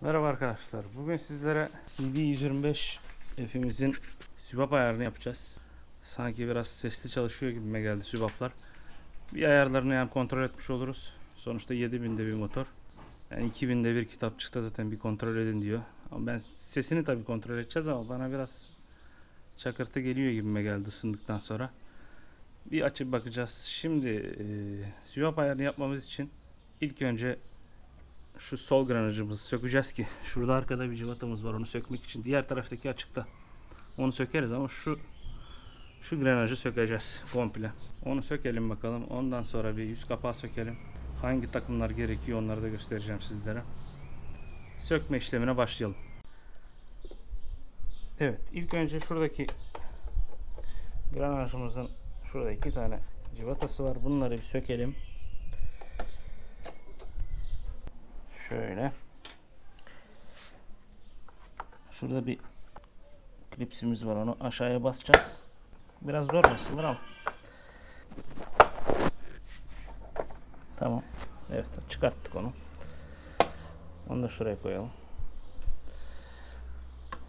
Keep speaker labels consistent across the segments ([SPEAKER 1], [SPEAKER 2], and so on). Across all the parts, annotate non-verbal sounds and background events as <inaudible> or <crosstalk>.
[SPEAKER 1] Merhaba arkadaşlar. Bugün sizlere CD125 F'imizin sübap ayarını yapacağız. Sanki biraz sesli çalışıyor gibime geldi sübaplar. Bir ayarlarını hem kontrol etmiş oluruz. Sonuçta 7000'de bir motor. Yani 2000'de bir kitapçıkta zaten bir kontrol edin diyor. Ama ben sesini tabii kontrol edeceğiz ama bana biraz çakırtı geliyor gibime geldi ısındıktan sonra. Bir açıp bakacağız. Şimdi e, sübap ayarını yapmamız için ilk önce şu sol granajımızı sökeceğiz ki <laughs> şurada arkada bir cıvatamız var onu sökmek için. Diğer taraftaki açıkta onu sökeriz ama şu şu granajı sökeceğiz komple. Onu sökelim bakalım. Ondan sonra bir yüz kapağı sökelim. Hangi takımlar gerekiyor onları da göstereceğim sizlere. Sökme işlemine başlayalım. Evet ilk önce şuradaki granajımızın şurada iki tane cıvatası var. Bunları bir sökelim Şöyle. Şurada bir klipsimiz var. Onu aşağıya basacağız. Biraz zor basılır ama. Tamam. Evet çıkarttık onu. Onu da şuraya koyalım.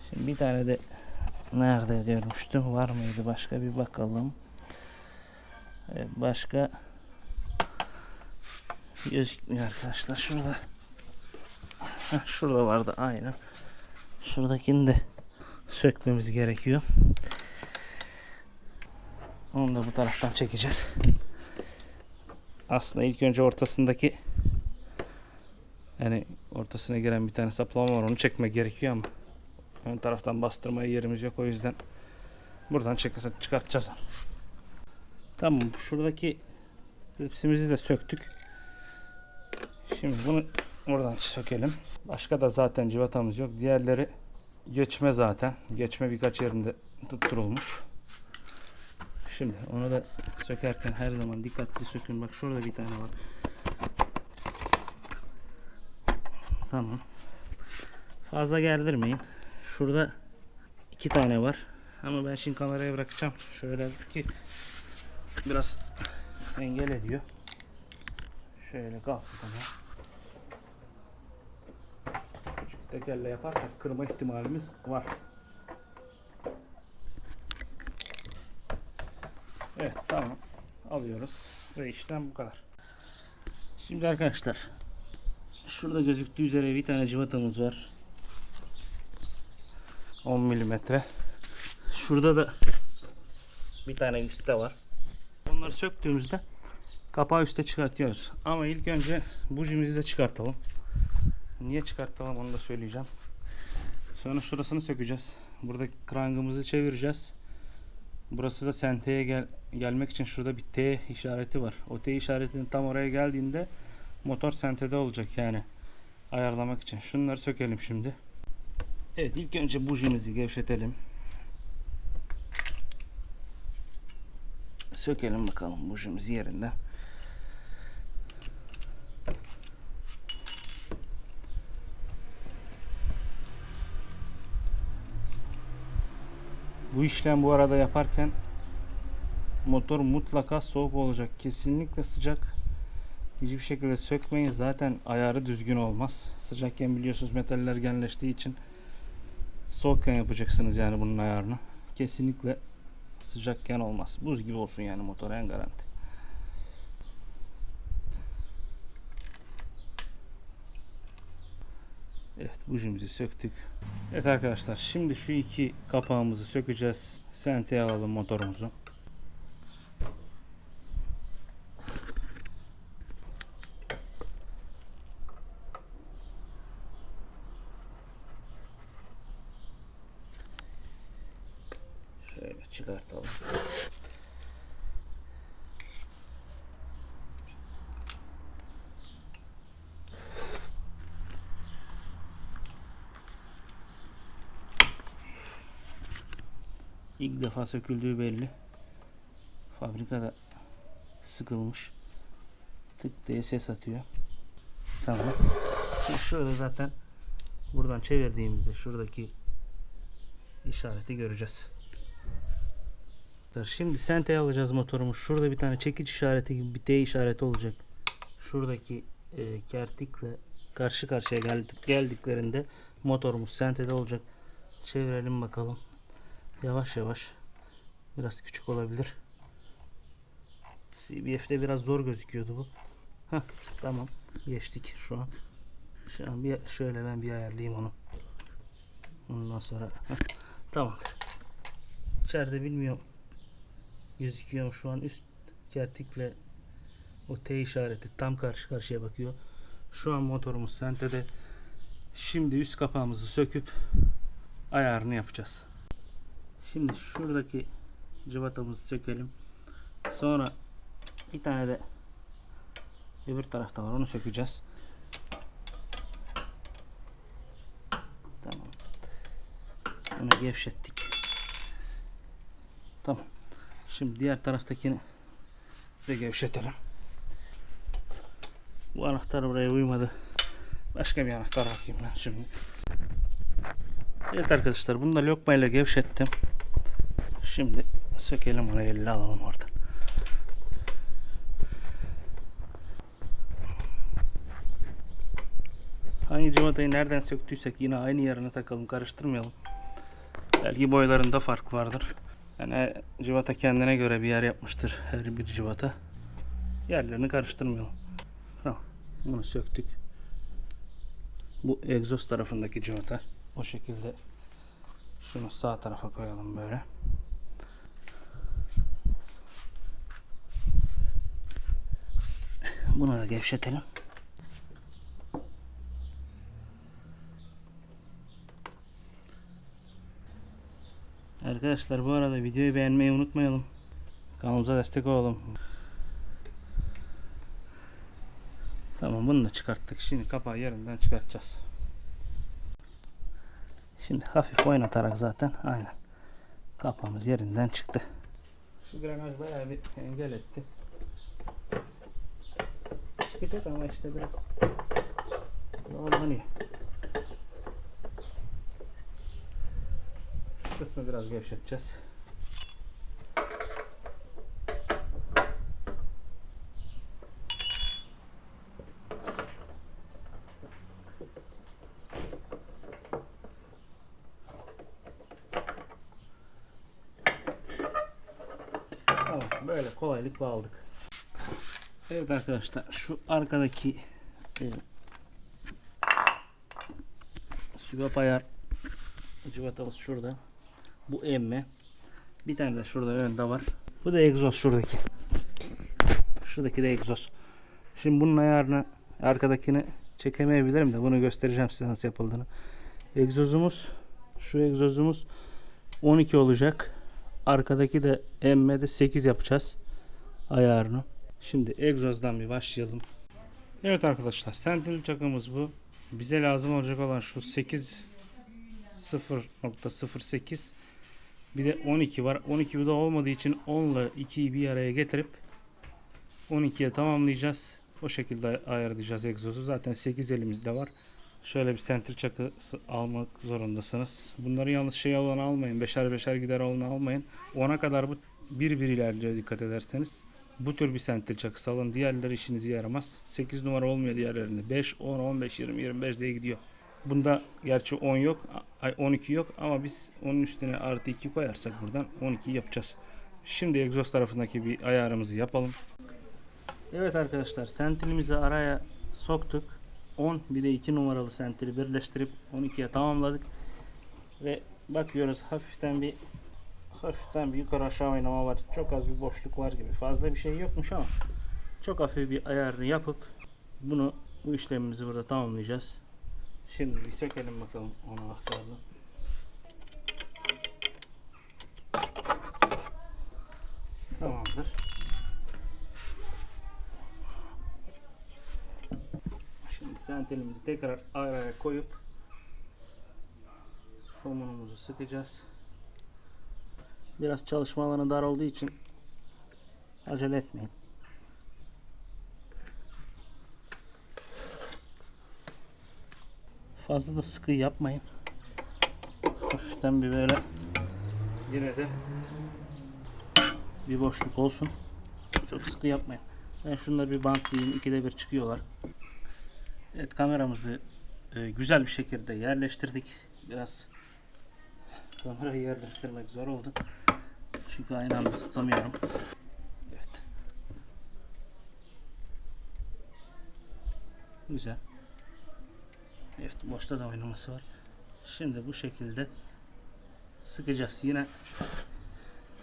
[SPEAKER 1] Şimdi bir tane de nerede görmüştüm? Var mıydı? Başka bir bakalım. Evet, başka gözükmüyor arkadaşlar. Şurada Şurada vardı aynen. Şuradakini de sökmemiz gerekiyor. Onu da bu taraftan çekeceğiz. Aslında ilk önce ortasındaki yani ortasına giren bir tane saplama var onu çekmek gerekiyor ama ön taraftan bastırmaya yerimiz yok o yüzden buradan çık- çıkartacağız. Tamam şuradaki klipsimizi de söktük. Şimdi bunu Oradan sökelim. Başka da zaten civatamız yok. Diğerleri geçme zaten. Geçme birkaç yerinde tutturulmuş. Şimdi onu da sökerken her zaman dikkatli sökün. Bak şurada bir tane var. Tamam. Fazla gerdirmeyin. Şurada iki tane var. Ama ben şimdi kameraya bırakacağım. Şöyle ki biraz engel ediyor. Şöyle kalsın tamam. Tekerle yaparsak kırma ihtimalimiz var. Evet tamam. Alıyoruz. Ve işlem bu kadar. Şimdi arkadaşlar şurada gözüktüğü üzere bir tane cıvatamız var. 10 milimetre. Şurada da bir tane üstte var. Onları söktüğümüzde kapağı üste çıkartıyoruz. Ama ilk önce bujimizi de çıkartalım. Niye çıkartalım onu da söyleyeceğim. Sonra şurasını sökeceğiz. Buradaki krangımızı çevireceğiz. Burası da senteye gel gelmek için şurada bir T işareti var. O T işaretinin tam oraya geldiğinde motor sentede olacak yani ayarlamak için. Şunları sökelim şimdi. Evet ilk önce bujimizi gevşetelim. Sökelim bakalım bujimiz yerinde. Bu işlem bu arada yaparken motor mutlaka soğuk olacak. Kesinlikle sıcak hiçbir şekilde sökmeyin. Zaten ayarı düzgün olmaz. Sıcakken biliyorsunuz metaller genleştiği için soğukken yapacaksınız yani bunun ayarını. Kesinlikle sıcakken olmaz. Buz gibi olsun yani motor en garanti. Evet bujimizi söktük. Evet arkadaşlar şimdi şu iki kapağımızı sökeceğiz. Senteye alalım motorumuzu. Şöyle çıkartalım. İlk defa söküldüğü belli. Fabrikada sıkılmış. Tık diye ses atıyor. Tamam. Şimdi şurada zaten buradan çevirdiğimizde şuradaki işareti göreceğiz. Şimdi senteye alacağız motorumu. Şurada bir tane çekiç işareti gibi bir T işareti olacak. Şuradaki e, kertikle karşı karşıya geldik, geldiklerinde motorumuz sentede olacak. Çevirelim bakalım. Yavaş yavaş. Biraz küçük olabilir. CBF'de biraz zor gözüküyordu bu. Heh, tamam. Geçtik şu an. Şu an bir şöyle ben bir ayarlayayım onu. Ondan sonra heh, tamam. İçeride bilmiyorum. Gözüküyor şu an üst kertikle o T işareti tam karşı karşıya bakıyor. Şu an motorumuz sentede. Şimdi üst kapağımızı söküp ayarını yapacağız. Şimdi şuradaki cıvatamızı sökelim. Sonra bir tane de öbür tarafta var onu sökeceğiz. Tamam. Bunu gevşettik. Tamam. Şimdi diğer taraftakini de gevşetelim. Bu anahtar buraya uymadı. Başka bir anahtar bakayım ben şimdi. Evet arkadaşlar bunu da lokmayla gevşettim. Şimdi sökelim onu elle alalım oradan. Hangi cıvatayı nereden söktüysek yine aynı yerine takalım karıştırmayalım. Belki boylarında fark vardır. Yani her cıvata kendine göre bir yer yapmıştır her bir cıvata. Yerlerini karıştırmayalım. Tamam. Bunu söktük. Bu egzoz tarafındaki cıvata. O şekilde şunu sağ tarafa koyalım böyle. Bunu da gevşetelim. Arkadaşlar bu arada videoyu beğenmeyi unutmayalım. Kanalımıza destek olalım. Tamam bunu da çıkarttık. Şimdi kapağı yerinden çıkartacağız. Şimdi hafif oynatarak zaten aynen kapağımız yerinden çıktı. Şu granaj bayağı bir engel etti. Çıkacak ama işte biraz zorlanıyor. Şu kısmı biraz gevşeteceğiz. Tamam böyle kolaylıkla aldık. Evet arkadaşlar şu arkadaki e, sübap ayar cıvatamız şurada. Bu emme. Bir tane de şurada önde var. Bu da egzoz şuradaki. Şuradaki de egzoz. Şimdi bunun ayarını arkadakini çekemeyebilirim de bunu göstereceğim size nasıl yapıldığını. Egzozumuz şu egzozumuz 12 olacak. Arkadaki de emme de 8 yapacağız ayarını. Şimdi egzozdan bir başlayalım. Evet arkadaşlar sentinel çakımız bu. Bize lazım olacak olan şu 8 0.08 bir de 12 var. 12 bu da olmadığı için 10 ile 2'yi bir araya getirip 12'ye tamamlayacağız. O şekilde ayarlayacağız egzozu. Zaten 8 elimizde var. Şöyle bir sentir çakısı almak zorundasınız. Bunları yalnız şey olan almayın. Beşer beşer gider olanı almayın. 10'a kadar bu bir bir ilerliyor dikkat ederseniz. Bu tür bir sentir çakısı alın. Diğerleri işinize yaramaz. 8 numara olmuyor diğerlerinde. 5, 10, 15, 20, 25 diye gidiyor. Bunda gerçi 10 yok, ay 12 yok ama biz onun üstüne artı 2 koyarsak buradan 12 yapacağız. Şimdi egzoz tarafındaki bir ayarımızı yapalım. Evet arkadaşlar sentilimizi araya soktuk. 10 bir de 2 numaralı sentili birleştirip 12'ye tamamladık. Ve bakıyoruz hafiften bir hafiften bir yukarı aşağı oynama var. Çok az bir boşluk var gibi. Fazla bir şey yokmuş ama çok hafif bir ayarını yapıp bunu bu işlemimizi burada tamamlayacağız. Şimdi bir sökelim bakalım onu aktardı. Tamamdır. Şimdi sentelimizi tekrar araya koyup somunumuzu sıkacağız. Biraz çalışma alanı dar olduğu için acele etmeyin. Fazla da sıkı yapmayın. Hafiften bir böyle yine de bir boşluk olsun. Çok sıkı yapmayın. Ben şunları bir bantlayayım. ikide bir çıkıyorlar. Evet kameramızı e, güzel bir şekilde yerleştirdik. Biraz kamerayı yerleştirmek zor oldu. Çünkü aynı anda tutamıyorum. Evet. Güzel. Evet boşta da oynaması var. Şimdi bu şekilde sıkacağız. Yine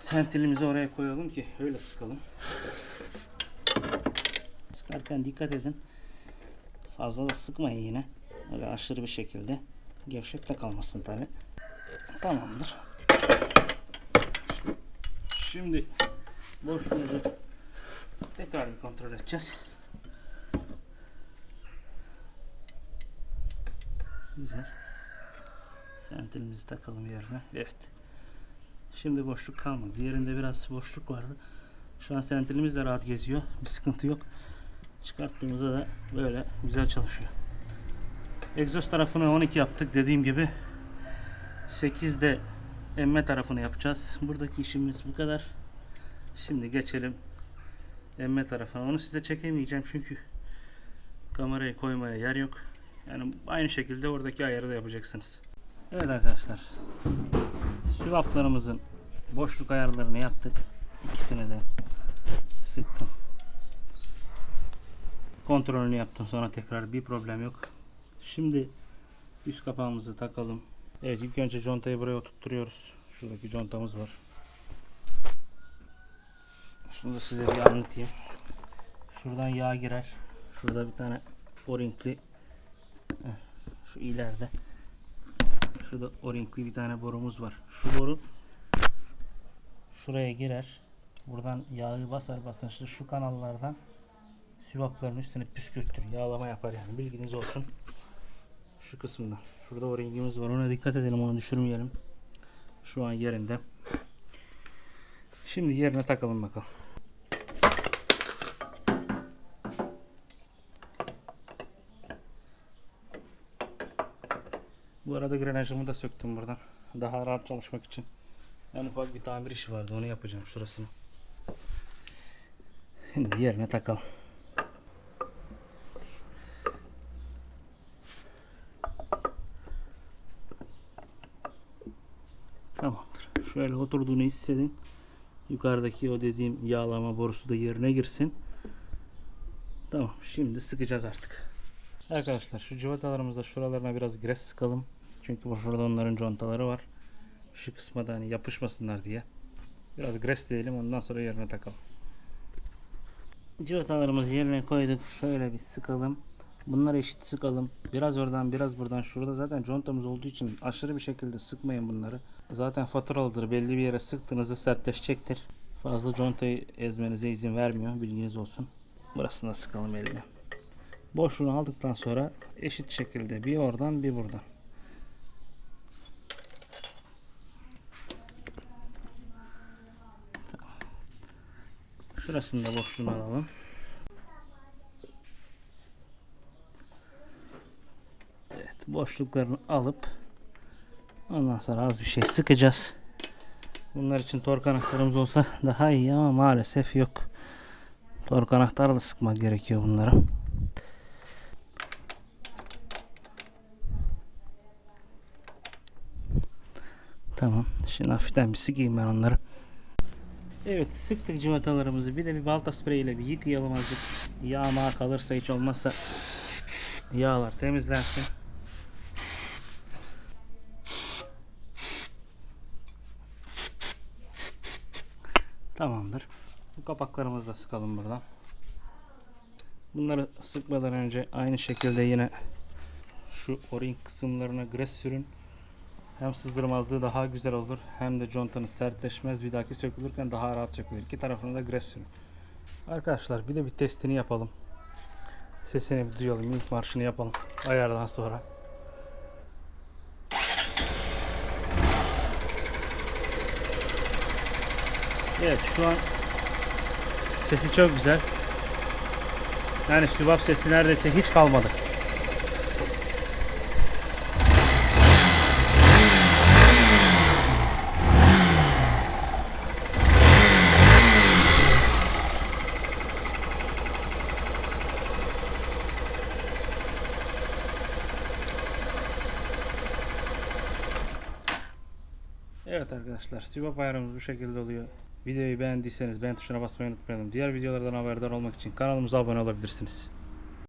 [SPEAKER 1] sentilimizi oraya koyalım ki öyle sıkalım. Sıkarken dikkat edin. Fazla da sıkmayın yine. Öyle aşırı bir şekilde. Gevşek de kalmasın tabi. Tamamdır. Şimdi boşluğumuzu tekrar bir kontrol edeceğiz. Güzel. Sentilimizi takalım yerine. Evet. Şimdi boşluk kalmadı. Diğerinde biraz boşluk vardı. Şu an sentilimiz de rahat geziyor. Bir sıkıntı yok. Çıkarttığımızda da böyle güzel çalışıyor. Egzoz tarafını 12 yaptık. Dediğim gibi 8'de emme tarafını yapacağız. Buradaki işimiz bu kadar. Şimdi geçelim emme tarafına. Onu size çekemeyeceğim çünkü kamerayı koymaya yer yok. Yani aynı şekilde oradaki ayarı da yapacaksınız. Evet arkadaşlar. Süvaplarımızın boşluk ayarlarını yaptık. İkisini de sıktım. Kontrolünü yaptım sonra tekrar bir problem yok. Şimdi üst kapağımızı takalım. Evet ilk önce contayı buraya oturtturuyoruz. Şuradaki contamız var. Şunu da size bir anlatayım. Şuradan yağ girer. Şurada bir tane o-ringli Heh, şu ileride şurada o-ringli bir tane borumuz var. Şu boru şuraya girer. Buradan yağı basar basar işte şu kanallardan süvapların üstüne püskürtür. Yağlama yapar yani. Bilginiz olsun. Şu kısımdan. Şurada o ringimiz var. Ona dikkat edelim. Onu düşürmeyelim. Şu an yerinde. Şimdi yerine takalım bakalım. Bu arada grenajımı da söktüm buradan. Daha rahat çalışmak için. En ufak bir tamir işi vardı. Onu yapacağım şurasını. Şimdi yerine takalım. Tamamdır. Şöyle oturduğunu hissedin. Yukarıdaki o dediğim yağlama borusu da yerine girsin. Tamam. Şimdi sıkacağız artık. Arkadaşlar şu civatalarımızda şuralarına biraz gres sıkalım. Çünkü şurada onların contaları var. Şu kısma da hani yapışmasınlar diye. Biraz gres diyelim ondan sonra yerine takalım. Civatalarımızı yerine koyduk. Şöyle bir sıkalım. Bunları eşit sıkalım. Biraz oradan biraz buradan. Şurada zaten contamız olduğu için aşırı bir şekilde sıkmayın bunları. Zaten faturalıdır. Belli bir yere sıktığınızda sertleşecektir. Fazla contayı ezmenize izin vermiyor. Bilginiz olsun. Burasını da sıkalım eline. Boşluğunu aldıktan sonra eşit şekilde bir oradan bir buradan. Şurasını da boşluğunu alalım. Evet, boşluklarını alıp ondan sonra az bir şey sıkacağız. Bunlar için tork anahtarımız olsa daha iyi ama maalesef yok. Tork anahtarla sıkmak gerekiyor bunları. Tamam. Şimdi hafiften bir sıkayım ben onları. Evet sıktık civatalarımızı. Bir de bir balta spreyi ile bir yıkayalım azıcık. Yağma kalırsa hiç olmazsa yağlar temizlensin. Tamamdır. Bu kapaklarımızı da sıkalım buradan. Bunları sıkmadan önce aynı şekilde yine şu o-ring kısımlarına gres sürün. Hem sızdırmazlığı daha güzel olur hem de contanız sertleşmez bir dahaki sökülürken daha rahat sökülür. İki tarafına da gres sürün. Arkadaşlar bir de bir testini yapalım. Sesini bir duyalım. İlk marşını yapalım. Ayardan sonra. Evet şu an Sesi çok güzel. Yani sübap sesi neredeyse hiç kalmadı. Evet arkadaşlar, sübap ayarımız bu şekilde oluyor. Videoyu beğendiyseniz beğen tuşuna basmayı unutmayalım. Diğer videolardan haberdar olmak için kanalımıza abone olabilirsiniz.